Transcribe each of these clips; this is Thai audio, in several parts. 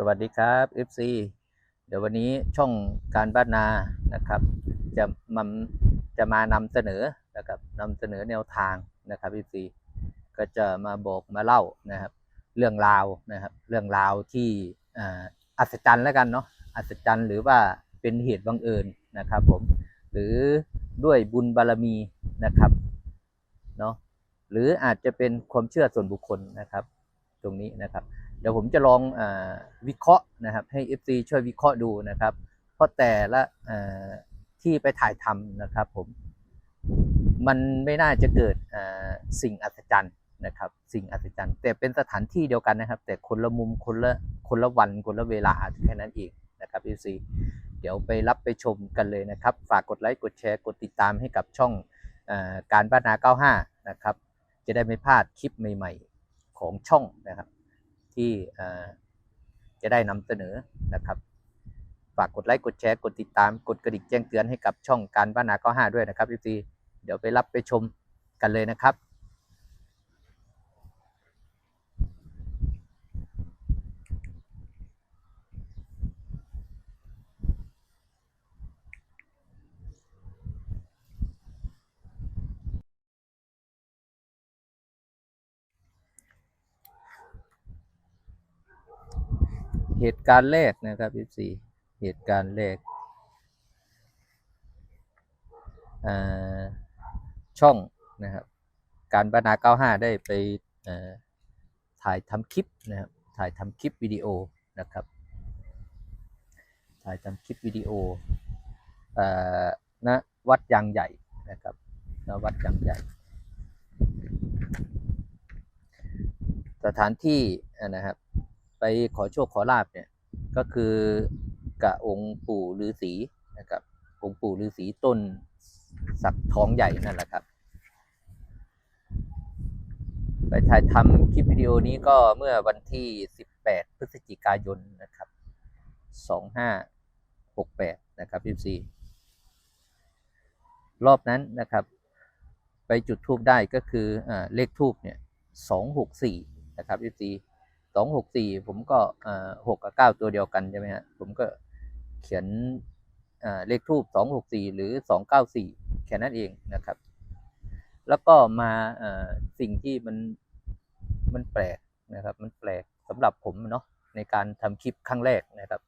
สวัสดีครับ FC เดี๋ยววันนี้ช่องการบ้านนานะครับ จะมาจะมานำเสนอนะครับนำเสนอแนวทางนะครับ FC ก็จะมาบอกมาเล่านะครับ เรื่องราวนะครับ เรื่องราวที่อัศจรรย์แล้วกันเนาะอัศจรรย์หรือว่าเป็นเหตุบังเอิญนะครับผมหรือด้วยบุญบารมีนะครับเนาะหรืออาจจะเป็นความเชื่อส่วนบุคคลนะครับ ตรงนี้นะครับ เดี๋ยวผมจะลองอวิเคราะห์นะครับ ให้ FC ช่วยวิเคราะห์ดูนะครับ เพราะแต่ละที่ไปถ่ายทำนะครับผมมันไม่น่าจะเกิดสิ่งอัศจรรย์นะครับ สิ่งอัศจรรย์ แต่เป็นสถานที่เดียวกันนะครับ แต่คนละมุมคนละคนละวันคนละเวลาแค่นั้นเองนะครับ FC เดี๋ยวไปรับไปชมกันเลยนะครับ ฝากกดไลค์กดแชร์กดติดตามให้กับช่องอาการบ้านนา 95 นะครับ จะได้ไม่พลาดคลิปใหม่ ๆ ของช่องนะครับ ที่จะได้นำเสนอนะครับฝากกดไลค์กดแชร์กดติดตามกดกระดิ่งแจ้งเตือนให้กับช่องการบ้านนา95ด้วยนะครับพี่ตีเดี๋ยวไปรับไปชมกันเลยนะครับ เหตุการณ์แรกนะครับพี่ซีเหตุการณ์แรกอ่าช่องนะครับ การบรรณา95 ได้ไปอ่อถ่ายทำคลิปนะครับ ถ่ายทำคลิปวิดีโอนะครับ ถ่ายทำคลิปวิดีโออ่อณวัดยางใหญ่นะครับณวัดยางใหญ่ สถานที่นะครับ ไปขอโชคขอลาบเนี่ยก็คือกะองค์ปู่ฤาษีนะครับองค์ปู่ฤาษีต้นสักทองใหญ่นั่นแหละครับ ไปถ่ายทำคลิปวิดีโอนี้ก็เมื่อวันที่ 18 พฤศจิกายนนะครับ 2568 นะครับพี่ซีรอบนั้นนะครับ ไปจุดทูบได้ก็คืออาเลขทูบเนี่ย 264 นะครับพี่ซี สองหกสี่ผมก็หกกับเก้าตัวเดียวกันใช่ไหมฮะผมก็เขียนอ่าเลขทูบสองหกสี่หรือสองเก้าสี่แค่นั้นเองนะครับ แล้วก็มาอ่าสิ่งที่มันมันแปลกนะครับ มันแปลกสำหรับผมเนาะในการทำคลิปครั้งแรกนะครับ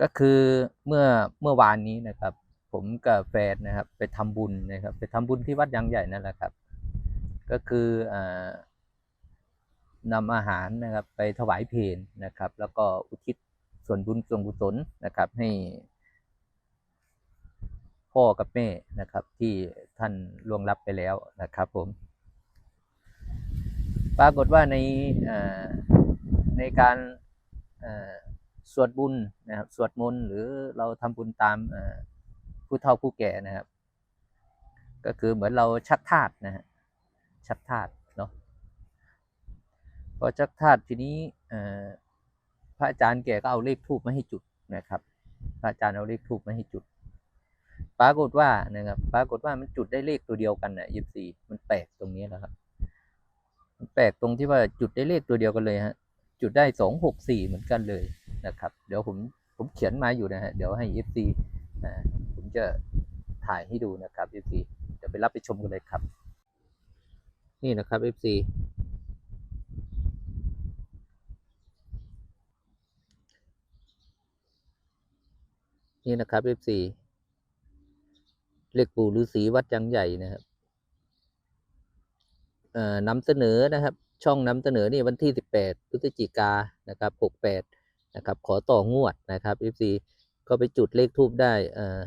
ก็คือเมื่อเมื่อวานนี้นะครับ ผมกับแฟนนะครับ ไปทำบุญนะครับ ไปทำบุญที่วัดยางใหญ่นั่นแหละครับ ก็คืออ่า นำอาหารนะครับไปถวายเพลนะครับ แล้วก็อุทิศส่วนบุญส่วนกุศลนะครับ ให้ พ่อกับแม่นะครับ ที่ท่านล่วงลับไปแล้วนะครับ ผม ปรากฏว่าในในการสวดบุญนะครับสวดมนต์หรือเราทำบุญตามผู้เฒ่าผู้แก่นะครับ ก็คือเหมือนเราชักธาตุนะฮะชักธาตุ พอจักธาตุทีนี้พระอาจารย์แกก็เอาเลขทูบมาให้จุดนะครับ พระอาจารย์เอาเลขทูบมาให้จุด ปรากฏว่านะครับ ปรากฏว่ามันจุดได้เลขตัวเดียวกันนะยี่สี่มันแปลกตรงนี้นะครับ มันแปลกตรงที่ว่าจุดได้เลขตัวเดียวกันเลยฮะ จุดได้สองหกสี่เหมือนกันเลยนะครับ เดี๋ยวผมผมเขียนมาอยู่นะฮะ เดี๋ยวให้เอฟซีผมจะถ่ายให้ดูนะครับเอฟซีเดี๋ยวไปรับไปชมกันเลยครับ นี่นะครับเอฟซี นี่นะครับ F4 เลขปู่ฤาษีวัดยังใหญ่นะครับนำเสนอนะครับ ช่องนำเสนอนี่วันที่ 18พฤศจิกานะครับ68นะครับ ขอต่องวดนะครับ F4 ก็ไปจุดเลขทูบได้เอ่อ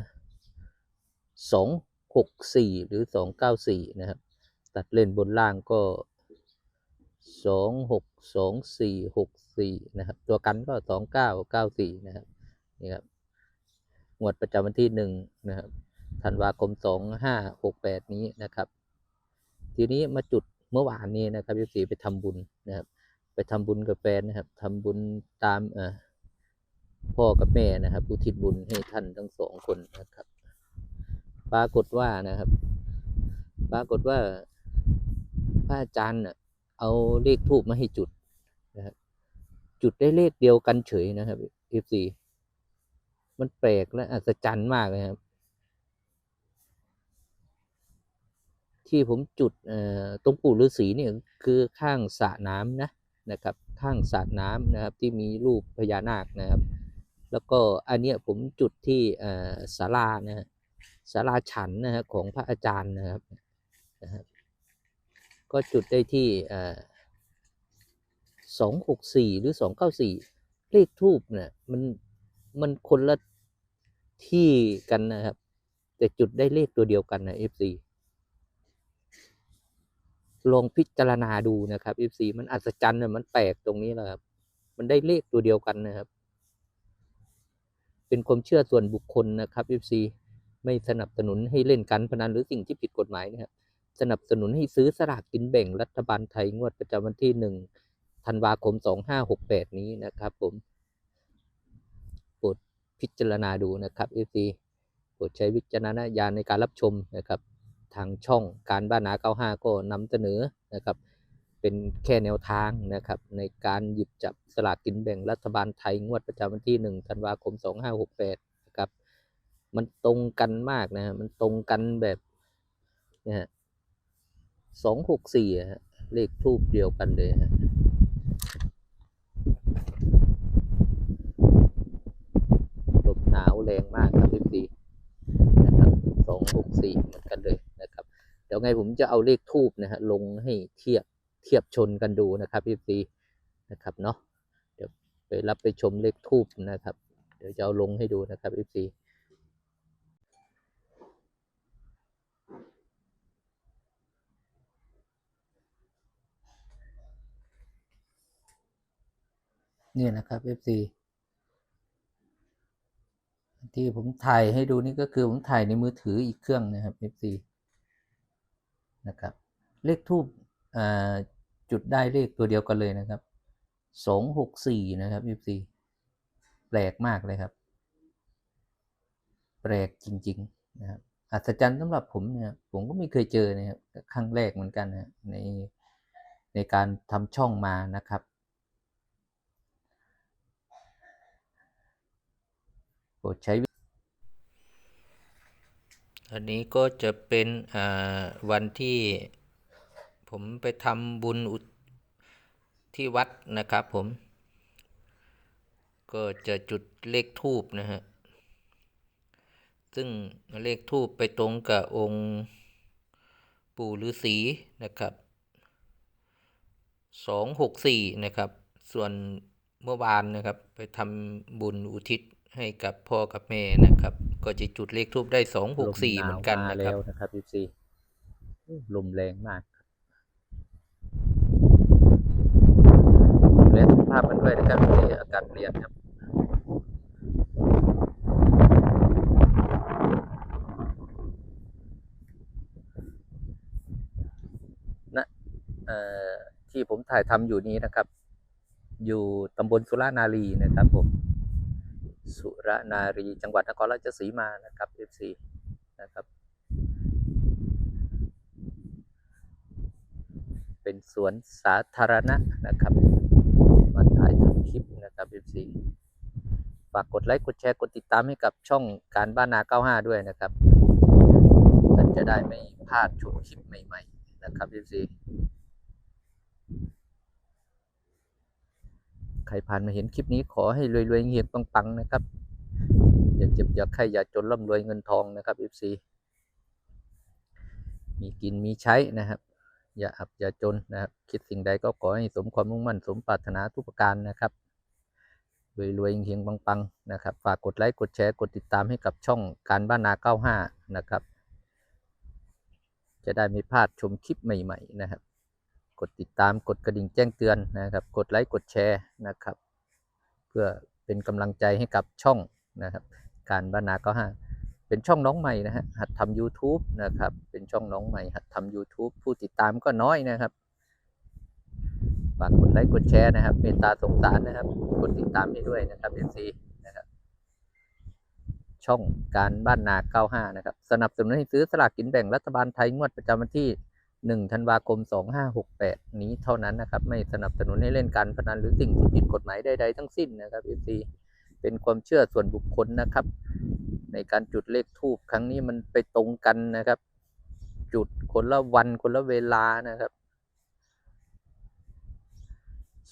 264หรือ294นะครับ ตัดเล่นบนล่างก็262464นะครับ ตัวกันก็2994นะครับนี่ครับ งวดประจำวันที่หนึ่งนะครับธันวาคมสองห้าหกแปดนี้นะครับ ทีนี้มาจุดเมื่อวานนี้นะครับยสีไปทำบุญนะครับ ไปทำบุญกับแฟนนะครับทำบุญตามเอ่อพ่อกับแม่นะครับ อุทิศบุญให้ท่านทั้งสองคนนะครับ ปรากฏว่านะครับ ปรากฏว่าพระอาจารย์เอาเลขทูบมาให้จุดนะครับจุดได้เลขเดียวกันเฉยนะครับ FC มันแปลกและอัศจรรย์มากเลยครับ ที่ผมจุดตรงปู่ฤาษีเนี่ยคือข้างสระน้ำนะนะครับ ข้างสระน้ำนะครับที่มีรูปพญานาคนะครับ แล้วก็อันเนี้ยผมจุดที่ศาลานะฮะศาลาฉันนะฮะของพระอาจารย์นะครับนะครับ ก็จุดได้ที่สองหกสี่หรือสองเก้าสี่เลขทูบเนี่ยมัน มันคนละที่กันนะครับ แต่จุดได้เลขตัวเดียวกันนะ FC ลองพิจารณาดูนะครับ FC มันอัศจรรย์มันแปลกตรงนี้แหละครับ มันได้เลขตัวเดียวกันนะครับ เป็นความเชื่อส่วนบุคคลนะครับ FC ไม่สนับสนุนให้เล่นการพนันหรือสิ่งที่ผิดกฎหมายนะครับ สนับสนุนให้ซื้อสลากกินแบ่งรัฐบาลไทยงวดประจำวันที่หนึ่งธันวาคมสองห้าหกแปดนี้นะครับผม พิจารณาดูนะครับ FC โปรดใช้วิจารณญาณในการรับชมนะครับ ทางช่องการบ้านนา95 ก็นำเสนอนะครับ เป็นแค่แนวทางนะครับ ในการหยิบจับสลากกินแบ่งรัฐบาลไทยงวดประจำวันที่ 1 ธันวาคม 2568 นะครับ มันตรงกันมากนะฮะมันตรงกันแบบนะฮะสองหกสี่ฮะเลขทูบเดียวกันเลยฮะลมห นาวแรงมากครับพี่ปีนะครับสองหกสี่เหมือนกันเลยนะครับ เดี๋ยวไงผมจะเอาเลขทูบนะฮะลงให้เทียบเทียบชนกันดูนะครับพี่ปีนะครับเนาะเดี๋ยวไปรับไปชมเลขทูบนะครับ เดี๋ยวจะเอาลงให้ดูนะครับพี่ปีนี่นะครับ FC ที่ผมถ่ายให้ดูนี่ก็คือผมถ่ายในมือถืออีกเครื่องนะครับ FC นะครับ เลขทูบจุดได้เลขตัวเดียวกันเลยนะครับสองหกสี่นะครับ FC แปลกมากเลยครับ แปลกจริง ๆ นะครับอัศจรรย์สำหรับผมเนี่ยผมก็ไม่เคยเจอนะครับครั้งแรกเหมือนกันนะในในการทำช่องมานะครับ โปรดใช้ อันนี้ก็จะเป็นวันที่ผมไปทำบุญที่วัดนะครับผม ก็จะจุดเลขทูบนะฮะ ซึ่งเลขทูบไปตรงกับองค์ปู่ฤาษีนะครับสองหกสี่นะครับ ส่วนเมื่อวานนะครับไปทำบุญอุทิศให้กับพ่อกับแม่นะครับ ก็จะจุดเลขทูบได้สองหกสี่เหมือนกันนะครับนะครับพี่ซีลมแรงมากและภาพมันด้วยนะครับที่อากาศเปลี่ยนครับนะที่ผมถ่ายทำอยู่นี้นะครับ อยู่ตำบลสุรานารีนะครับผม สุรานารีจังหวัดนครราชสีมานะครับ FC นะครับ เป็นสวนสาธารณะนะครับ มาถ่ายทำคลิปนะครับ FC ฝากกดไลค์กดแชร์กดติดตามให้กับช่องการบ้านนา 95 ด้วยนะครับเพื่อจะได้ไม่พลาดชมคลิปใหม่ ๆ นะครับ FC ใครผ่านมาเห็นคลิปนี้ขอให้รวยๆเงียบปังๆนะครับ อย่าเจ็บอย่าไข้อย่าจนร่ำรวยเงินทองนะครับ FC มีกินมีใช้นะครับ อย่าอับอย่าจนนะครับ คิดสิ่งใดก็ขอให้สมความมุ่งมั่นสมปรารถนาทุกประการนะครับรวยๆเฮียงปังๆนะครับ ฝากกดไลค์กดแชร์กดติดตามให้กับช่องการบ้านนา 95 นะครับ จะได้ไม่พลาดชมคลิปใหม่ ๆ นะครับ กดติดตามกดกระดิ่งแจ้งเตือนนะครับ กดไลค์กดแชร์นะครับ เพื่อเป็นกำลังใจให้กับช่องนะครับ การบ้านนาก็ห้าเป็นช่องน้องใหม่นะฮะหัดทำ YouTube นะครับ เป็นช่องน้องใหม่ หัดทำ YouTube ผู้ติดตามก็น้อยนะครับฝากกดไลค์กดแชร์นะครับ เมตตาสงสารนะครับ กดติดตามให้ด้วยนะครับ FC นะครับ ช่องการบ้านนา 95 นะครับ สนับสนุนให้ซื้อสลากกินแบ่งรัฐบาลไทยงวดประจำวันที่ 1ธันวาคม 2568 นี้เท่านั้นนะครับ ไม่สนับสนุนให้เล่นการพนันหรือสิ่งที่ผิดกฎหมายใดๆทั้งสิ้นนะครับ FC เป็นความเชื่อส่วนบุคคลนะครับ ในการจุดเลขทูบครั้งนี้มันไปตรงกันนะครับ จุดคนละวันคนละเวลานะครับ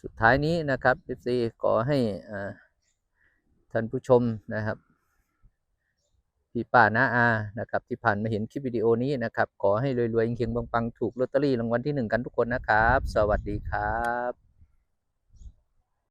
สุดท้ายนี้นะครับ FC ขอให้ท่านผู้ชมนะครับ พี่ป้าน้าอานะครับที่ผ่านมาเห็นคลิปวิดีโอนี้นะครับ ขอให้รวยๆเฮงๆปังๆ ถูกลอตเตอรี่รางวัลที่หนึ่งกันทุกคนนะครับ สวัสดีครับ